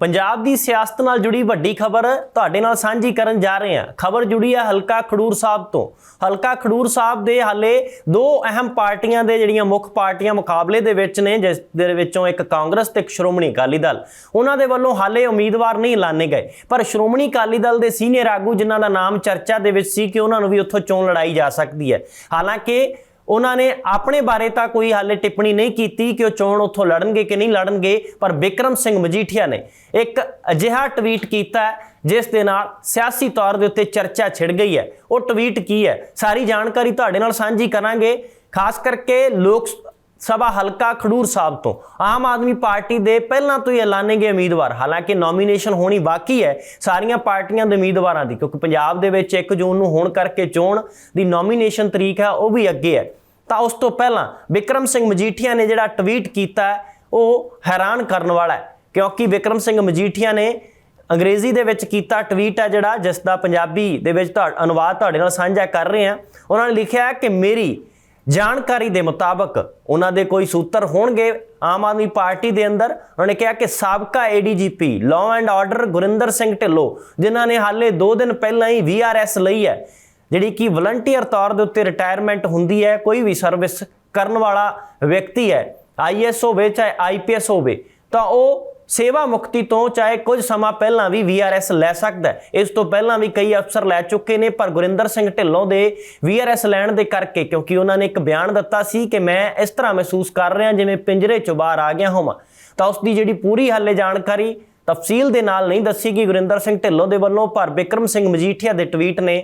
ਪੰਜਾਬ ਦੀ ਸਿਆਸਤ ਨਾਲ ਜੁੜੀ ਵੱਡੀ ਖਬਰ ਤੁਹਾਡੇ ਨਾਲ ਸਾਂਝੀ ਕਰਨ ਜਾ ਰਹੇ ਹਾਂ। ਖਬਰ ਜੁੜੀ ਹੈ ਹਲਕਾ ਖਡੂਰ ਸਾਹਿਬ ਤੋਂ। ਹਲਕਾ ਖਡੂਰ ਸਾਹਿਬ ਦੇ ਹਾਲੇ ਦੋ ਅਹਿਮ ਪਾਰਟੀਆਂ ਦੇ ਜਿਹੜੀਆਂ ਮੁੱਖ ਪਾਰਟੀਆਂ ਮੁਕਾਬਲੇ ਦੇ ਵਿੱਚ ਨੇ, ਜਿਸ ਦੇ ਵਿੱਚੋਂ ਇੱਕ ਕਾਂਗਰਸ ਤੇ ਇੱਕ ਸ਼੍ਰੋਮਣੀ ਅਕਾਲੀ ਦਲ। ਉਹਨਾਂ ਦੇ ਵੱਲੋਂ ਹਾਲੇ ਉਮੀਦਵਾਰ ਨਹੀਂ ਐਲਾਨੇ ਗਏ। ਪਰ ਸ਼੍ਰੋਮਣੀ ਅਕਾਲੀ ਦਲ ਦੇ ਸੀਨੀਅਰ ਆਗੂ ਜਿਨ੍ਹਾਂ ਦਾ ਨਾਮ ਚਰਚਾ ਦੇ ਵਿੱਚ ਸੀ ਕਿ ਉਹਨਾਂ ਨੂੰ ਵੀ ਉੱਥੋਂ ਚੋਣ ਲੜਾਈ ਜਾ ਸਕਦੀ ਹੈ। ਹਾਲਾਂਕਿ ਉਹਨਾਂ ਨੇ ਆਪਣੇ ਬਾਰੇ ਤਾਂ ਕੋਈ ਹਾਲੇ ਟਿੱਪਣੀ ਨਹੀਂ ਕੀਤੀ ਕਿ ਉਹ ਚੋਣ ਉੱਥੋਂ ਲੜਨਗੇ ਕਿ ਨਹੀਂ ਲੜਨਗੇ, ਪਰ ਵਿਕਰਮ ਸਿੰਘ ਮਜੀਠੀਆ ਨੇ ਇੱਕ ਅਜਿਹਾ ਟਵੀਟ ਕੀਤਾ ਜਿਸ ਦੇ ਨਾਲ ਸਿਆਸੀ ਤੌਰ ਦੇ ਉੱਤੇ ਚਰਚਾ ਛਿੜ ਗਈ ਹੈ। ਉਹ ਟਵੀਟ ਕੀ ਹੈ? ਸਾਰੀ ਜਾਣਕਾਰੀ ਤੁਹਾਡੇ ਨਾਲ ਸਾਂਝੀ ਕਰਾਂਗੇ। ਖਾਸ ਕਰਕੇ ਲੋਕ ਸਭਾ ਹਲਕਾ ਖਡੂਰ ਸਾਹਿਬ ਤੋਂ। ਆਮ ਆਦਮੀ ਪਾਰਟੀ ਦੇ ਪਹਿਲਾਂ ਤੋਂ ਹੀ ਐਲਾਨੇ ਗਏ ਉਮੀਦਵਾਰ। ਹਾਲਾਂਕਿ ਨੋਮੀਨੇਸ਼ਨ ਹੋਣੀ ਬਾਕੀ ਹੈ ਸਾਰੀਆਂ ਪਾਰਟੀਆਂ ਦੇ ਉਮੀਦਵਾਰਾਂ ਦੀ, ਕਿਉਂਕਿ ਪੰਜਾਬ ਦੇ ਵਿੱਚ 1 ਜੂਨ ਨੂੰ ਹੋਣ ਕਰਕੇ ਚੋਣ ਦੀ ਨੋਮੀਨੇਸ਼ਨ ਤਰੀਕ ਹੈ, ਉਹ ਵੀ ਅੱਗੇ ਹੈ। ਤਾਂ ਉਸ ਤੋਂ ਪਹਿਲਾਂ ਵਿਕਰਮ ਸਿੰਘ ਮਜੀਠੀਆ ਨੇ ਜਿਹੜਾ ਟਵੀਟ ਕੀਤਾ ਉਹ ਹੈਰਾਨ ਕਰਨ ਵਾਲਾ ਹੈ, ਕਿਉਂਕਿ ਵਿਕਰਮ ਸਿੰਘ ਮਜੀਠੀਆ ਨੇ ਅੰਗਰੇਜ਼ੀ ਦੇ ਵਿੱਚ ਕੀਤਾ ਟਵੀਟ ਹੈ ਜਿਹੜਾ, ਜਿਸ ਦਾ ਪੰਜਾਬੀ ਦੇ ਵਿੱਚ ਤੁਹਾ, ਅਨੁਵਾਦ ਤੁਹਾਡੇ ਨਾਲ ਸਾਂਝਾ ਕਰ ਰਹੇ ਹਾਂ। ਉਹਨਾਂ ਨੇ ਲਿਖਿਆ ਹੈ ਕਿ ਮੇਰੀ ਜਾਣਕਾਰੀ ਦੇ ਮੁਤਾਬਕ ਉਹਨਾਂ ਦੇ ਕੋਈ ਸੂਤਰ ਹੋਣਗੇ ਆਮ ਆਦਮੀ ਪਾਰਟੀ ਦੇ ਅੰਦਰ। ਉਹਨਾਂ ਨੇ ਕਿਹਾ ਕਿ ਸਾਬਕਾ ADGP law and order Gurinder Singh Dhillon, ਜਿਨ੍ਹਾਂ ਨੇ ਹਾਲੇ 2 ਦਿਨ ਪਹਿਲਾਂ ਹੀ ਵੀਆਰਐਸ ਲਈ ਹੈ ਜਿਹੜੀ ਕਿ ਵਲੰਟੀਅਰ ਤੌਰ ਦੇ ਉੱਤੇ ਰਿਟਾਇਰਮੈਂਟ ਹੁੰਦੀ ਹੈ, ਕੋਈ ਵੀ ਸਰਵਿਸ ਕਰਨ ਵਾਲਾ ਵਿਅਕਤੀ ਹੈ ਆਈਐਸ ਹੋਵੇ ਚਾਹੇ ਆਈਪੀਐਸ ਹੋਵੇ, ਤਾਂ ਉਹ ਸੇਵਾ ਮੁਕਤੀ ਤੋਂ ਚਾਹੇ ਕੁਝ ਸਮਾਂ ਪਹਿਲਾਂ ਵੀ ਵੀਆਰਐਸ ਲੈ ਸਕਦਾ ਹੈ। ਇਸ ਤੋਂ ਪਹਿਲਾਂ ਵੀ ਕਈ ਅਫਸਰ ਲੈ ਚੁੱਕੇ ਨੇ, ਪਰ ਗੁਰਿੰਦਰ ਸਿੰਘ ਢਿੱਲੋਂ ਦੇ ਵੀਆਰਐਸ ਲੈਣ ਦੇ ਕਰਕੇ, ਕਿਉਂਕਿ ਉਹਨਾਂ ਨੇ ਇੱਕ ਬਿਆਨ ਦਿੱਤਾ ਸੀ ਕਿ ਮੈਂ ਇਸ ਤਰ੍ਹਾਂ ਮਹਿਸੂਸ ਕਰ ਰਿਹਾ, ਜਿਵੇਂ ਪਿੰਜਰੇ ਚੋਂ ਬਾਹਰ ਆ ਗਿਆ ਹੋਵਾਂ। ਤਾਂ ਉਸ ਦੀ ਜਿਹੜੀ ਪੂਰੀ ਹਾਲੇ ਜਾਣਕਾਰੀ ਤਫਸੀਲ ਦੇ ਨਾਲ ਨਹੀਂ ਦੱਸੀ ਗਈ ਗੁਰਿੰਦਰ ਸਿੰਘ ਢਿੱਲੋਂ ਦੇ ਵੱਲੋਂ, ਪਰ ਬਿਕਰਮ ਸਿੰਘ ਮਜੀਠੀਆ ਦੇ ਟਵੀਟ ਨੇ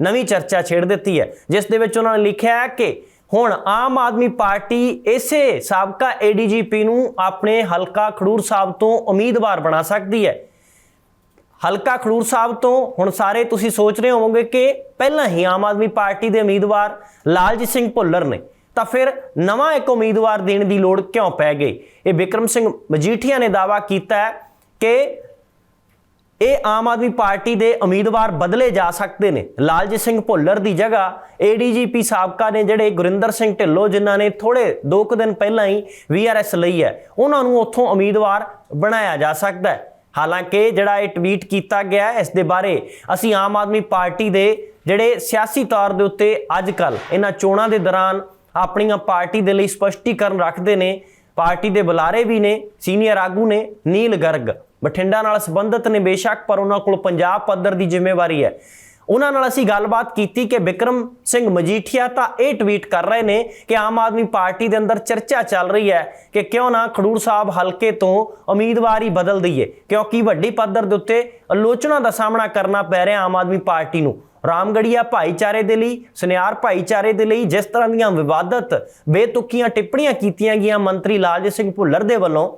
ਨਵੀਂ ਚਰਚਾ ਛੇੜ ਦਿੱਤੀ ਹੈ, ਜਿਸ ਦੇ ਵਿੱਚ ਉਹਨਾਂ ਨੇ ਲਿਖਿਆ ਹੈ ਕਿ ਹੁਣ ਆਮ ਆਦਮੀ ਪਾਰਟੀ ਇਸੇ ਸਾਬਕਾ ਏਡੀਜੀਪੀ ਨੂੰ ਆਪਣੇ ਹਲਕਾ ਖਡੂਰ ਸਾਹਿਬ ਤੋਂ ਉਮੀਦਵਾਰ ਬਣਾ ਸਕਦੀ ਹੈ। ਹਲਕਾ ਖਡੂਰ ਸਾਹਿਬ ਤੋਂ ਹੁਣ ਸਾਰੇ ਤੁਸੀਂ ਸੋਚ ਰਹੇ ਹੋਵੋਗੇ ਕਿ ਪਹਿਲਾਂ ਹੀ ਆਮ ਆਦਮੀ ਪਾਰਟੀ ਦੇ ਉਮੀਦਵਾਰ ਲਾਲਜੀਤ ਸਿੰਘ ਭੁੱਲਰ ਨੇ, ਤਾਂ ਫਿਰ ਨਵਾਂ ਇੱਕ ਉਮੀਦਵਾਰ ਦੇਣ ਦੀ ਲੋੜ ਕਿਉਂ ਪੈ ਗਈ? ਇਹ ਵਿਕਰਮ ਸਿੰਘ ਮਜੀਠੀਆ ਨੇ ਦਾਅਵਾ ਕੀਤਾ ਹੈ ਕਿ ਇਹ ਆਮ ਆਦਮੀ ਪਾਰਟੀ ਦੇ ਉਮੀਦਵਾਰ ਬਦਲੇ ਜਾ ਸਕਦੇ ਨੇ। ਲਾਲਜੀਤ ਸਿੰਘ ਭੁੱਲਰ ਦੀ ਜਗ੍ਹਾ ਏਡੀਜੀਪੀ ਸਾਬਕਾ ਨੇ ਜਿਹੜੇ ਗੁਰਿੰਦਰ ਸਿੰਘ ਢਿੱਲੋਂ, ਜਿਨ੍ਹਾਂ ਨੇ ਥੋੜੇ ਦੋ ਕੁ ਦਿਨ ਪਹਿਲਾਂ ਹੀ ਵੀਆਰਐਸ ਲਈ ਹੈ, ਉਹਨਾਂ ਨੂੰ ਉੱਥੋਂ ਉਮੀਦਵਾਰ ਬਣਾਇਆ ਜਾ ਸਕਦਾ ਹੈ। ਹਾਲਾਂਕਿ ਜਿਹੜਾ ਇਹ ਟਵੀਟ ਕੀਤਾ ਗਿਆ ਇਸ ਦੇ ਬਾਰੇ ਅਸੀਂ ਆਮ ਆਦਮੀ ਪਾਰਟੀ ਦੇ ਜਿਹੜੇ ਸਿਆਸੀ ਤੌਰ ਦੇ ਉੱਤੇ ਅੱਜ ਕੱਲ ਇਹਨਾਂ ਚੋਣਾਂ ਦੇ ਦੌਰਾਨ ਆਪਣੀਆਂ ਪਾਰਟੀ ਦੇ ਲਈ ਸਪਸ਼ਟੀਕਰਨ ਰੱਖਦੇ ਨੇ। ਪਾਰਟੀ ਦੇ ਬੁਲਾਰੇ ਵੀ ਨੇ, ਸੀਨੀਅਰ ਆਗੂ ਨੇ, ਨੀਲ ਗਰਗ। ਬਠਿੰਡਾ ਨਾਲ ਸੰਬੰਧਿਤ ਨੇ ਬੇਸ਼ੱਕ, ਪਰ ਉਹਨਾਂ ਕੋਲ ਪੰਜਾਬ ਪੱਧਰ ਦੀ ਜ਼ਿੰਮੇਵਾਰੀ ਹੈ। ਉਹਨਾਂ ਨਾਲ ਅਸੀਂ ਗੱਲਬਾਤ ਕੀਤੀ ਕਿ ਵਿਕਰਮ ਸਿੰਘ ਮਜੀਠੀਆ ਤਾਂ ਇਹ ਟਵੀਟ ਕਰ ਰਹੇ ਨੇ ਕਿ ਆਮ ਆਦਮੀ ਪਾਰਟੀ ਦੇ ਅੰਦਰ ਚਰਚਾ ਚੱਲ ਰਹੀ ਹੈ ਕਿ ਕਿਉਂ ਨਾ ਖਡੂਰ ਸਾਹਿਬ ਹਲਕੇ ਤੋਂ ਉਮੀਦਵਾਰੀ ਬਦਲ ਦਈਏ ਕਿਉਂਕਿ ਵੱਡੀ ਪੱਧਰ ਦੇ ਉੱਤੇ ਆਲੋਚਨਾ ਦਾ ਸਾਹਮਣਾ ਕਰਨਾ ਪੈ ਰਿਹਾ ਆਮ ਆਦਮੀ ਪਾਰਟੀ ਨੂੰ। ਰਾਮਗੜੀਆ ਭਾਈਚਾਰੇ ਦੇ ਲਈ, ਸੁਨਿਆਰ ਭਾਈਚਾਰੇ ਦੇ ਲਈ ਜਿਸ ਤਰ੍ਹਾਂ ਦੀਆਂ ਵਿਵਾਦਤ, ਬੇਤੁਕੀਆਂ ਟਿੱਪਣੀਆਂ ਕੀਤੀਆਂ ਗਈਆਂ ਮੰਤਰੀ ਲਾਲਜੀਤ ਸਿੰਘ ਭੁੱਲਰ ਦੇ ਵੱਲੋਂ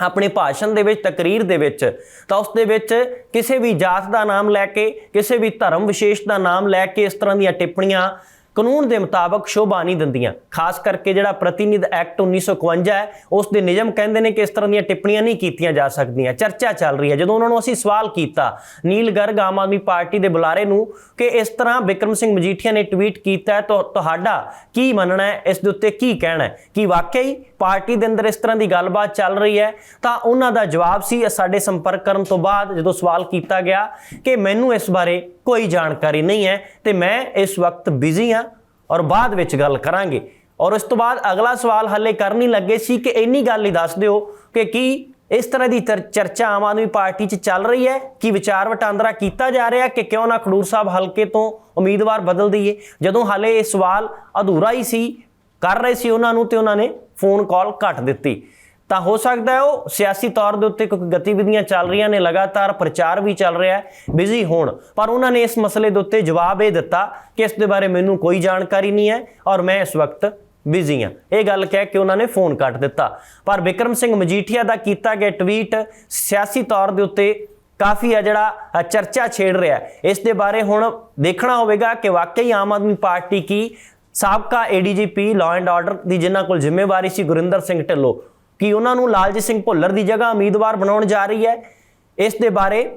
ਆਪਣੇ ਭਾਸ਼ਣ ਦੇ ਵਿੱਚ, ਤਕਰੀਰ ਦੇ ਵਿੱਚ, ਤਾਂ ਉਸ ਦੇ ਵਿੱਚ ਕਿਸੇ ਵੀ ਜਾਤ ਦਾ ਨਾਮ ਲੈ ਕੇ, ਕਿਸੇ ਵੀ ਧਰਮ ਵਿਸ਼ੇਸ਼ ਦਾ ਨਾਮ ਲੈ ਕੇ ਇਸ ਤਰ੍ਹਾਂ ਦੀਆਂ ਟਿੱਪਣੀਆਂ ਕਾਨੂੰਨ ਦੇ ਮੁਤਾਬਕ ਸ਼ੋਭਾ ਨਹੀਂ ਦਿੰਦੀਆਂ। ਖਾਸ ਕਰਕੇ ਜਿਹੜਾ ਪ੍ਰਤੀਨਿਧ ਐਕਟ 1951 ਹੈ, ਉਸ ਦੇ ਨਿਯਮ ਕਹਿੰਦੇ ਨੇ ਕਿ ਇਸ ਤਰ੍ਹਾਂ ਦੀਆਂ ਟਿੱਪਣੀਆਂ ਨਹੀਂ ਕੀਤੀਆਂ ਜਾ ਸਕਦੀਆਂ। ਚਰਚਾ ਚੱਲ ਰਹੀ ਹੈ। ਜਦੋਂ ਉਹਨਾਂ ਨੂੰ ਅਸੀਂ ਸਵਾਲ ਕੀਤਾ, ਨੀਲ ਗਰਗ ਆਮ ਆਦਮੀ ਪਾਰਟੀ ਦੇ ਬੁਲਾਰੇ ਨੂੰ ਕਿ ਇਸ ਤਰ੍ਹਾਂ ਵਿਕਰਮ ਸਿੰਘ ਮਜੀਠੀਆ ਨੇ ਟਵੀਟ ਕੀਤਾ ਤਾਂ, ਤੁਹਾਡਾ ਕੀ ਮੰਨਣਾ ਹੈ? ਇਸ ਦੇ ਉੱਤੇ ਕੀ ਕਹਿਣਾ ਹੈ? ਕੀ ਵਾਕਈ ਪਾਰਟੀ ਦੇ ਅੰਦਰ ਇਸ ਤਰ੍ਹਾਂ ਦੀ ਗੱਲਬਾਤ ਚੱਲ ਰਹੀ ਹੈ, ਤਾਂ ਉਹਨਾਂ ਦਾ ਜਵਾਬ ਸੀ ਸਾਡੇ ਸੰਪਰਕ ਕਰਨ ਤੋਂ ਬਾਅਦ ਜਦੋਂ ਸਵਾਲ ਕੀਤਾ ਗਿਆ ਕਿ ਮੈਨੂੰ ਇਸ ਬਾਰੇ ਕੋਈ ਜਾਣਕਾਰੀ ਨਹੀਂ ਹੈ, ਤੇ ਮੈਂ ਇਸ ਵਕਤ ਬਿਜ਼ੀ ਹਾਂ ਔਰ ਬਾਅਦ ਵਿੱਚ ਗੱਲ ਕਰਾਂਗੇ। ਔਰ ਉਸ ਤੋਂ ਬਾਅਦ ਅਗਲਾ ਸਵਾਲ ਹੱਲੇ ਕਰਨ ਹੀ ਲੱਗੇ ਸੀ ਕਿ ਇੰਨੀ ਗੱਲ ਹੀ ਦੱਸ ਦਿਓ ਕਿ ਕੀ ਇਸ ਤਰ੍ਹਾਂ ਦੀ ਚਰ- ਚਰਚਾ ਆਮ ਆਦਮੀ ਪਾਰਟੀ 'ਚ ਚੱਲ ਰਹੀ ਹੈ? ਕਿ ਵਿਚਾਰ ਵਟਾਂਦਰਾ ਕੀਤਾ ਜਾ ਰਿਹਾ ਕਿ ਕਿਉਂ ਨਾ ਖਡੂਰ ਸਾਹਿਬ ਹਲਕੇ ਤੋਂ ਉਮੀਦਵਾਰ ਬਦਲ ਦਈਏ? ਜਦੋਂ ਹਾਲੇ ਇਹ ਸਵਾਲ ਅਧੂਰਾ ਹੀ ਸੀ ਕਰ ਰਹੇ ਸੀ ਉਹਨਾਂ ਨੂੰ ਤੇ ਉਹਨਾਂ ਨੇ ਫੋਨ ਕਾਲ ਘੱਟ ਦਿੱਤੀ। ਤਾਂ ਹੋ ਸਕਦਾ ਹੈ ਉਹ ਸਿਆਸੀ ਤੌਰ ਦੇ ਉੱਤੇ ਕੋਈ ਗਤੀਵਿਧੀਆਂ ਚੱਲ ਰਹੀਆਂ ਨੇ, ਲਗਾਤਾਰ ਪ੍ਰਚਾਰ ਵੀ ਚੱਲ ਰਿਹਾ ਹੈ ਬਿਜ਼ੀ ਹੋਣ। ਪਰ ਉਹਨਾਂ ਨੇ ਇਸ ਮਸਲੇ ਦੇ ਉੱਤੇ ਜਵਾਬ ਇਹ ਦਿੱਤਾ ਕਿ ਇਸ ਦੇ ਬਾਰੇ ਮੈਨੂੰ ਕੋਈ ਜਾਣਕਾਰੀ ਨਹੀਂ ਹੈ ਔਰ ਮੈਂ ਇਸ ਵਕਤ ਬਿਜ਼ੀ ਹਾਂ। ਇਹ ਗੱਲ ਕਹਿ ਕੇ ਉਹਨਾਂ ਨੇ ਫੋਨ ਕੱਟ ਦਿੱਤਾ। ਪਰ ਵਿਕਰਮ ਸਿੰਘ ਮਜੀਠੀਆ ਦਾ ਕੀਤਾ ਗਿਆ ਟਵੀਟ ਸਿਆਸੀ ਤੌਰ ਦੇ ਉੱਤੇ ਕਾਫੀ ਆ ਜਿਹੜਾ ਚਰਚਾ ਛੇੜ ਰਿਹਾ ਇਸ ਦੇ ਬਾਰੇ ਹੁਣ ਦੇਖਣਾ ਹੋਵੇਗਾ ਕਿ ਵਾਕਈ ਆਮ ਆਦਮੀ ਪਾਰਟੀ ਕੀ ਸਾਬਕਾ ਏਡੀਜੀਪੀ ਲਾਅ ਐਂਡ ਆਰਡਰ ਦੀ ਜਿਨ੍ਹਾਂ ਕੋਲ ਜ਼ਿੰਮੇਵਾਰੀ ਸੀ ਗੁਰਿੰਦਰ ਸਿੰਘ ਢਿੱਲੋਂ, ਕਿ ਉਹਨਾਂ ਨੂੰ ਲਾਲਜੀਤ ਸਿੰਘ ਭੁੱਲਰ ਦੀ ਜਗ੍ਹਾ ਉਮੀਦਵਾਰ ਬਣਾਉਣ ਜਾ ਰਹੀ ਹੈ? ਇਸ ਦੇ ਬਾਰੇ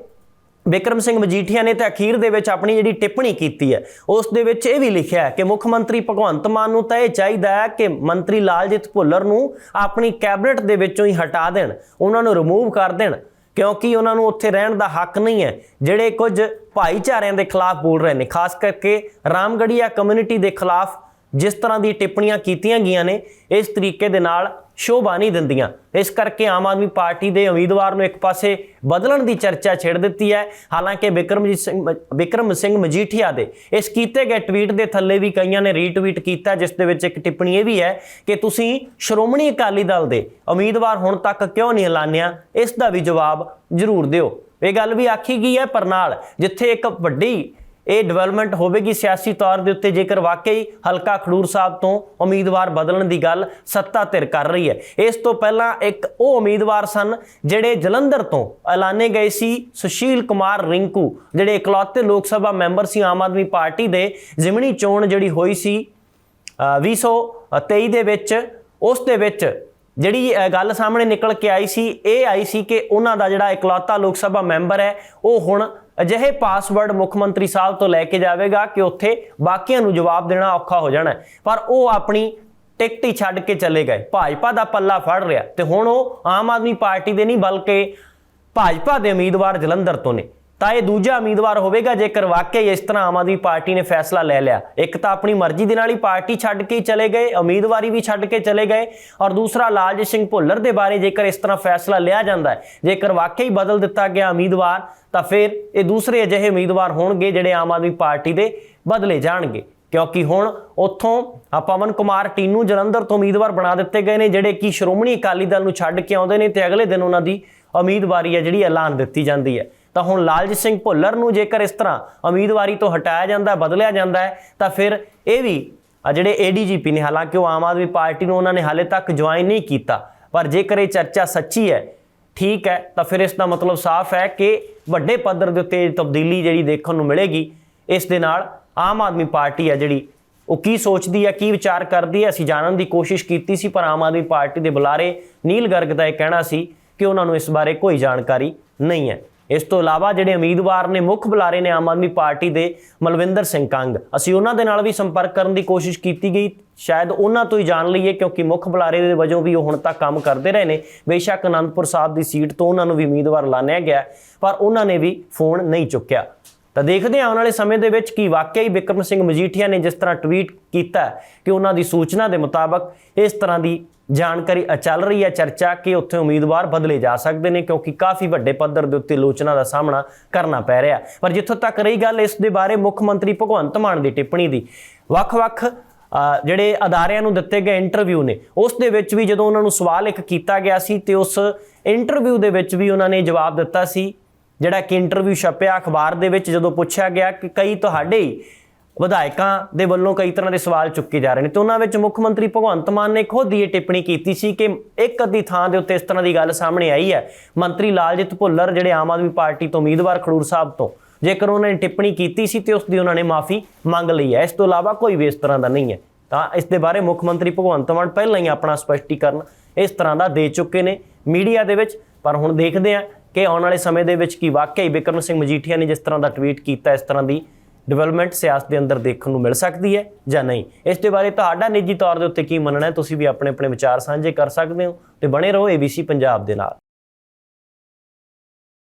ਵਿਕਰਮ ਸਿੰਘ ਮਜੀਠੀਆ ਨੇ ਤਾਂ ਅਖੀਰ ਦੇ ਵਿੱਚ ਆਪਣੀ ਜਿਹੜੀ ਟਿੱਪਣੀ ਕੀਤੀ ਹੈ, ਉਸ ਦੇ ਵਿੱਚ ਇਹ ਵੀ ਲਿਖਿਆ ਹੈ ਕਿ ਮੁੱਖ ਮੰਤਰੀ ਭਗਵੰਤ ਮਾਨ ਨੂੰ ਤਾਂ ਇਹ ਚਾਹੀਦਾ ਹੈ ਕਿ ਮੰਤਰੀ ਲਾਲਜੀਤ ਭੁੱਲਰ ਨੂੰ ਆਪਣੀ ਕੈਬਨਿਟ ਦੇ ਵਿੱਚੋਂ ਹੀ ਹਟਾ ਦੇਣ, ਉਹਨਾਂ ਨੂੰ ਰਿਮੂਵ ਕਰ ਦੇਣ, ਕਿਉਂਕਿ ਉਹਨਾਂ ਨੂੰ ਉੱਥੇ ਰਹਿਣ ਦਾ ਹੱਕ ਨਹੀਂ ਹੈ, ਜਿਹੜੇ ਕੁਝ ਭਾਈਚਾਰਿਆਂ ਦੇ ਖਿਲਾਫ ਬੋਲ ਰਹੇ ਨੇ, ਖਾਸ ਕਰਕੇ ਰਾਮਗੜੀਆ ਕਮਿਊਨਿਟੀ ਦੇ ਖਿਲਾਫ ਜਿਸ ਤਰ੍ਹਾਂ ਦੀ ਟਿੱਪਣੀਆਂ ਕੀਤੀਆਂ ਗਈਆਂ ਨੇ, ਇਸ ਤਰੀਕੇ ਦੇ ਨਾਲ ਸ਼ੋਭਾ ਨਹੀਂ ਦਿੰਦੀਆਂ। ਇਸ ਕਰਕੇ ਆਮ ਆਦਮੀ ਪਾਰਟੀ ਦੇ ਉਮੀਦਵਾਰ ਨੂੰ ਇੱਕ ਪਾਸੇ ਬਦਲਣ ਦੀ ਚਰਚਾ ਛੇੜ ਦਿੱਤੀ ਹੈ। ਹਾਲਾਂਕਿ ਬਿਕਰਮਜੀਤ ਸਿੰਘ ਬਿਕਰਮ ਸਿੰਘ ਮਜੀਠੀਆ ਦੇ ਇਸ ਕੀਤੇ ਗਏ ਟਵੀਟ ਦੇ ਥੱਲੇ ਵੀ ਕਈਆਂ ਨੇ ਰੀਟਵੀਟ ਕੀਤਾ, ਜਿਸ ਦੇ ਵਿੱਚ ਇੱਕ ਟਿੱਪਣੀ ਇਹ ਵੀ ਹੈ ਕਿ ਤੁਸੀਂ ਸ਼੍ਰੋਮਣੀ ਅਕਾਲੀ ਦਲ ਦੇ ਉਮੀਦਵਾਰ ਹੁਣ ਤੱਕ ਕਿਉਂ ਨਹੀਂ ਐਲਾਨਿਆ? ਇਸ ਦਾ ਵੀ ਜਵਾਬ ਜ਼ਰੂਰ ਦਿਓ। ਇਹ ਗੱਲ ਵੀ ਆਖੀ ਗਈ ਹੈ ਪਰ ਨਾਲ ਜਿੱਥੇ ਇੱਕ ਵੱਡੀ ਇਹ ਡਿਵੈਲਪਮੈਂਟ ਹੋਵੇਗੀ ਸਿਆਸੀ ਤੌਰ ਦੇ ਉੱਤੇ ਜੇਕਰ ਵਾਕਈ ਹਲਕਾ ਖਡੂਰ ਸਾਹਿਬ ਤੋਂ ਉਮੀਦਵਾਰ ਬਦਲਣ ਦੀ ਗੱਲ ਸੱਤਾ ਧਿਰ ਕਰ ਰਹੀ ਹੈ। ਇਸ ਤੋਂ ਪਹਿਲਾਂ ਇੱਕ ਉਹ ਉਮੀਦਵਾਰ ਸਨ ਜਿਹੜੇ ਜਲੰਧਰ ਤੋਂ ਐਲਾਨੇ ਗਏ ਸੀ ਸੁਸ਼ੀਲ ਕੁਮਾਰ ਰਿੰਕੂ ਜਿਹੜੇ ਇਕਲੌਤੇ ਲੋਕ ਸਭਾ ਮੈਂਬਰ ਸੀ ਆਮ ਆਦਮੀ ਪਾਰਟੀ ਦੇ ਜ਼ਿਮਨੀ ਚੋਣ ਜਿਹੜੀ ਹੋਈ ਸੀ ਅ, 2023 ਦੇ ਵਿੱਚ ਉਸ ਦੇ ਵਿੱਚ ਜਿਹੜੀ ਗੱਲ ਸਾਹਮਣੇ ਨਿਕਲ ਕੇ ਆਈ ਸੀ ਇਹ ਆਈ ਸੀ ਕਿ ਉਹਨਾਂ ਦਾ ਜਿਹੜਾ ਇਕਲੌਤਾ ਲੋਕ ਸਭਾ ਮੈਂਬਰ ਹੈ ਉਹ ਹੁਣ ਅਜਿਹੇ ਪਾਸਵਰਡ ਮੁੱਖ ਮੰਤਰੀ ਸਾਹਿਬ ਤੋਂ ਲੈ ਕੇ ਜਾਵੇਗਾ ਕਿ ਉੱਥੇ ਬਾਕੀਆਂ ਨੂੰ ਜਵਾਬ ਦੇਣਾ ਔਖਾ ਹੋ ਜਾਣਾ ਪਰ ਉਹ ਆਪਣੀ ਟਿਕਟ ਹੀ ਛੱਡ ਕੇ ਚਲੇ ਗਏ। ਭਾਜਪਾ ਦਾ ਪੱਲਾ ਫੜ ਰਿਹਾ ਤੇ ਹੁਣ ਉਹ ਆਮ ਆਦਮੀ ਪਾਰਟੀ ਦੇ ਨਹੀਂ, ਬਲਕਿ ਭਾਜਪਾ ਦੇ ਉਮੀਦਵਾਰ ਜਲੰਧਰ ਤੋਂ ਨੇ। ਤਾਂ ਇਹ ਦੂਜਾ ਉਮੀਦਵਾਰ ਹੋਵੇਗਾ ਜੇਕਰ ਵਾਕਈ ਇਸ ਤਰ੍ਹਾਂ ਆਮ ਆਦਮੀ ਪਾਰਟੀ ਨੇ ਫੈਸਲਾ ਲੈ ਲਿਆ। ਇੱਕ ਤਾਂ ਆਪਣੀ ਮਰਜ਼ੀ ਦੇ ਨਾਲ ਹੀ ਪਾਰਟੀ ਛੱਡ ਕੇ ਹੀ ਚਲੇ ਗਏ, ਉਮੀਦਵਾਰੀ ਵੀ ਛੱਡ ਕੇ ਚਲੇ ਗਏ ਔਰ ਦੂਸਰਾ ਲਾਲਜੀਤ ਸਿੰਘ ਭੁੱਲਰ ਦੇ ਬਾਰੇ ਜੇਕਰ ਇਸ ਤਰ੍ਹਾਂ ਫੈਸਲਾ ਲਿਆ ਜਾਂਦਾ ਹੈ, ਜੇਕਰ ਵਾਕਈ ਬਦਲ ਦਿੱਤਾ ਗਿਆ ਉਮੀਦਵਾਰ, ਤਾਂ ਫਿਰ ਇਹ ਦੂਸਰੇ ਅਜਿਹੇ ਉਮੀਦਵਾਰ ਹੋਣਗੇ ਜਿਹੜੇ ਆਮ ਆਦਮੀ ਪਾਰਟੀ ਦੇ ਬਦਲੇ ਜਾਣਗੇ। ਕਿਉਂਕਿ ਹੁਣ ਉੱਥੋਂ ਪਵਨ ਕੁਮਾਰ, ਟੀਨੂ ਜਲੰਧਰ ਤੋਂ ਉਮੀਦਵਾਰ ਬਣਾ ਦਿੱਤੇ ਗਏ ਨੇ, ਜਿਹੜੇ ਕਿ ਸ਼੍ਰੋਮਣੀ ਅਕਾਲੀ ਦਲ ਨੂੰ ਛੱਡ ਕੇ ਆਉਂਦੇ ਨੇ ਤੇ ਅਗਲੇ ਦਿਨ ਉਹਨਾਂ ਦੀ ਉਮੀਦਵਾਰੀ ਹੈ ਜਿਹੜੀ ਐਲਾਨ ਦਿੱਤੀ ਜਾਂਦੀ ਹੈ। ਤਾਂ ਹੁਣ ਲਾਲਜੀਤ ਸਿੰਘ ਭੁੱਲਰ ਨੂੰ ਜੇਕਰ ਇਸ ਤਰ੍ਹਾਂ ਉਮੀਦਵਾਰੀ ਤੋਂ ਹਟਾਇਆ ਜਾਂਦਾ, ਬਦਲਿਆ ਜਾਂਦਾ ਹੈ, ਤਾਂ ਫਿਰ ਇਹ ਵੀ ਆ ਜਿਹੜੇ ਏਡੀਜੀਪੀ ਨੇ, ਹਾਲਾਂਕਿ ਉਹ ਆਮ ਆਦਮੀ ਪਾਰਟੀ ਨੂੰ ਉਹਨਾਂ ਨੇ ਹਾਲੇ ਤੱਕ ਜੁਆਇਨ ਨਹੀਂ ਕੀਤਾ, ਪਰ ਜੇਕਰ ਇਹ ਚਰਚਾ ਸੱਚੀ ਹੈ, ਠੀਕ ਹੈ, ਤਾਂ ਫਿਰ ਇਸ ਦਾ ਮਤਲਬ ਸਾਫ਼ ਹੈ ਕਿ ਵੱਡੇ ਪੱਧਰ ਦੇ ਉੱਤੇ ਤਬਦੀਲੀ ਜਿਹੜੀ ਦੇਖਣ ਨੂੰ ਮਿਲੇਗੀ, ਇਸ ਦੇ ਨਾਲ ਆਮ ਆਦਮੀ ਪਾਰਟੀ ਹੈ ਜਿਹੜੀ, ਉਹ ਕੀ ਸੋਚਦੀ ਹੈ, ਕੀ ਵਿਚਾਰ ਕਰਦੀ ਹੈ, ਅਸੀਂ ਜਾਣਨ ਦੀ ਕੋਸ਼ਿਸ਼ ਕੀਤੀ ਸੀ, ਪਰ ਆਮ ਆਦਮੀ ਪਾਰਟੀ ਦੇ ਬੁਲਾਰੇ ਨੀਲ ਗਰਗ ਦਾ ਇਹ ਕਹਿਣਾ ਸੀ ਕਿ ਉਹਨਾਂ ਨੂੰ ਇਸ ਬਾਰੇ ਕੋਈ ਜਾਣਕਾਰੀ ਨਹੀਂ ਹੈ। ਇਸ ਤੋਂ ਇਲਾਵਾ ਜਿਹੜੇ ਉਮੀਦਵਾਰ ਨੇ ਮੁੱਖ ਬੁਲਾਰੇ ਨੇ ਆਮ ਆਦਮੀ ਪਾਰਟੀ ਦੇ ਮਲਵਿੰਦਰ ਸਿੰਘ ਕੰਗ। ਅਸੀਂ ਉਹਨਾਂ ਦੇ ਨਾਲ ਵੀ ਸੰਪਰਕ ਕਰਨ ਦੀ ਕੋਸ਼ਿਸ਼ ਕੀਤੀ ਗਈ। ਸ਼ਾਇਦ ਉਹਨਾਂ ਤੋਂ ਹੀ ਜਾਣ ਲਈਏ ਕਿਉਂਕਿ ਮੁੱਖ ਬੁਲਾਰੇ ਦੇ ਵਜੋਂ ਵੀ ਉਹ ਹੁਣ ਤੱਕ ਕੰਮ ਕਰਦੇ ਰਹੇ ਨੇ। ਬੇਸ਼ੱਕ ਅਨੰਦਪੁਰ ਸਾਹਿਬ ਦੀ ਸੀਟ ਤੋਂ ਉਹਨਾਂ ਨੂੰ ਵੀ ਉਮੀਦਵਾਰ ਲਾਣਿਆ ਗਿਆ, ਪਰ ਉਹਨਾਂ ਨੇ ਵੀ ਫੋਨ ਨਹੀਂ ਚੁੱਕਿਆ। ਤਾਂ ਦੇਖਦੇ ਹਾਂ ਆਉਣ ਵਾਲੇ ਸਮੇਂ ਦੇ ਵਿੱਚ ਕੀ ਹੀ ਬਿਕਰਮ ਸਿੰਘ ਮਜੀਠੀਆ ਨੇ ਜਿਸ ਤਰ੍ਹਾਂ ਟਵੀਟ ਕੀਤਾ ਕਿ ਉਹਨਾਂ ਦੀ ਸੂਚਨਾ ਦੇ ਮੁਤਾਬਕ ਇਸ ਤਰ੍ਹਾਂ ਦੀ ਜਾਣਕਾਰੀ ਅ- ਚੱਲ ਰਹੀ ਹੈ, ਚਰਚਾ ਕਿ ਉੱਥੇ ਉਮੀਦਵਾਰ ਬਦਲੇ ਜਾ ਸਕਦੇ ਨੇ ਕਿਉਂਕਿ ਕਾਫੀ ਵੱਡੇ ਪੱਧਰ ਦੇ ਉੱਤੇ ਲੋਚਨਾ ਦਾ ਸਾਹਮਣਾ ਕਰਨਾ ਪੈ ਰਿਹਾ ਪਰ ਜਿੱਥੋਂ ਤੱਕ ਰਹੀ ਗੱਲ, ਇਸ ਦੇ ਬਾਰੇ ਮੁੱਖ ਮੰਤਰੀ ਭਗਵੰਤ ਮਾਨ ਦੀ ਟਿੱਪਣੀ ਦੀ, ਵੱਖ-ਵੱਖ ਜਿਹੜੇ ਅਦਾਰਿਆਂ ਨੂੰ ਦਿੱਤੇ ਗਏ ਇੰਟਰਵਿਊ ਨੇ, ਉਸ ਦੇ ਵਿੱਚ ਵੀ ਜਦੋਂ ਉਹਨਾਂ ਨੂੰ ਸਵਾਲ ਇੱਕ ਕੀਤਾ ਗਿਆ ਸੀ ਤੇ ਉਸ ਇੰਟਰਵਿਊ ਦੇ ਵਿੱਚ ਵੀ ਉਹਨਾਂ ਨੇ ਜਵਾਬ ਦਿੱਤਾ ਸੀ ਜਿਹੜਾ ਕਿ ਇੰਟਰਵਿਊ ਛਪਿਆ ਅਖਬਾਰ ਦੇ ਵਿੱਚ ਜਦੋਂ ਪੁੱਛਿਆ ਗਿਆ ਕਿ ਕਈ ਤੁਹਾਡੇ ਹੀ ਵਿਧਾਇਕਾਂ ਦੇ ਵੱਲੋਂ ਕਈ ਤਰ੍ਹਾਂ ਦੇ ਸਵਾਲ ਚੁੱਕੇ ਜਾ ਰਹੇ ਨੇ, ਤੇ ਉਹਨਾਂ ਵਿੱਚ ਮੁੱਖ ਮੰਤਰੀ ਭਗਵੰਤ ਮਾਨ ਨੇ ਖੁਦ ਹੀ ਇਹ ਟਿੱਪਣੀ ਕੀਤੀ ਸੀ ਕਿ ਇੱਕ ਅੱਧੀ ਥਾਂ ਦੇ ਉੱਤੇ ਇਸ ਤਰ੍ਹਾਂ ਦੀ ਗੱਲ ਸਾਹਮਣੇ ਆਈ ਹੈ। ਮੰਤਰੀ ਲਾਲਜੀਤ ਭੁੱਲਰ, ਜਿਹੜੇ ਆਮ ਆਦਮੀ ਪਾਰਟੀ ਤੋਂ ਉਮੀਦਵਾਰ ਖਡੂਰ ਸਾਹਿਬ ਤੋਂ, ਜੇਕਰ ਉਹਨਾਂ ਨੇ ਟਿੱਪਣੀ ਕੀਤੀ ਸੀ ਤੇ ਉਸ ਦੀ ਉਹਨਾਂ ਨੇ ਮਾਫੀ ਮੰਗ ਲਈ ਹੈ। ਇਸ ਤੋਂ ਇਲਾਵਾ ਕੋਈ ਵੀ ਇਸ ਤਰ੍ਹਾਂ ਦਾ ਨਹੀਂ ਹੈ। ਤਾਂ ਇਸ ਦੇ ਬਾਰੇ ਮੁੱਖ ਮੰਤਰੀ ਭਗਵੰਤ ਮਾਨ ਪਹਿਲਾਂ ਹੀ ਆਪਣਾ ਸਪਸ਼ਟੀਕਰਨ ਇਸ ਤਰ੍ਹਾਂ ਦਾ ਦੇ ਚੁੱਕੇ ਨੇ ਮੀਡੀਆ ਦੇ ਵਿੱਚ, ਪਰ ਹੁਣ ਦੇਖਦੇ ਹਾਂ ਕਿ ਆਉਣ ਵਾਲੇ ਸਮੇਂ ਦੇ ਵਿੱਚ ਕੀ ਵਾਕਈ ਬਿਕਰਮ ਸਿੰਘ ਮਜੀਠੀਆ ਨੇ ਜਿਸ ਤਰ੍ਹਾਂ ਦਾ ਟਵੀਟ ਕੀਤਾ, ਇਸ ਤਰ੍ਹਾਂ ਦੀ ਡਿਵੈਲਪਮੈਂਟ ਸਿਆਸਤ ਦੇ ਅੰਦਰ ਦੇਖਣ ਨੂੰ ਮਿਲ ਸਕਦੀ ਹੈ ਜਾਂ ਨਹੀਂ? ਇਸ ਦੇ ਬਾਰੇ ਤੁਹਾਡਾ ਨਿੱਜੀ ਤੌਰ ਦੇ ਉੱਤੇ ਕੀ ਮੰਨਣਾ ਹੈ? ਤੁਸੀਂ ਵੀ ਆਪਣੇ ਆਪਣੇ ਵਿਚਾਰ ਸਾਂਝੇ ਕਰ ਸਕਦੇ ਹੋ ਤੇ ਬਣੇ ਰਹੋ ABC ਪੰਜਾਬ ਦੇ ਨਾਲ।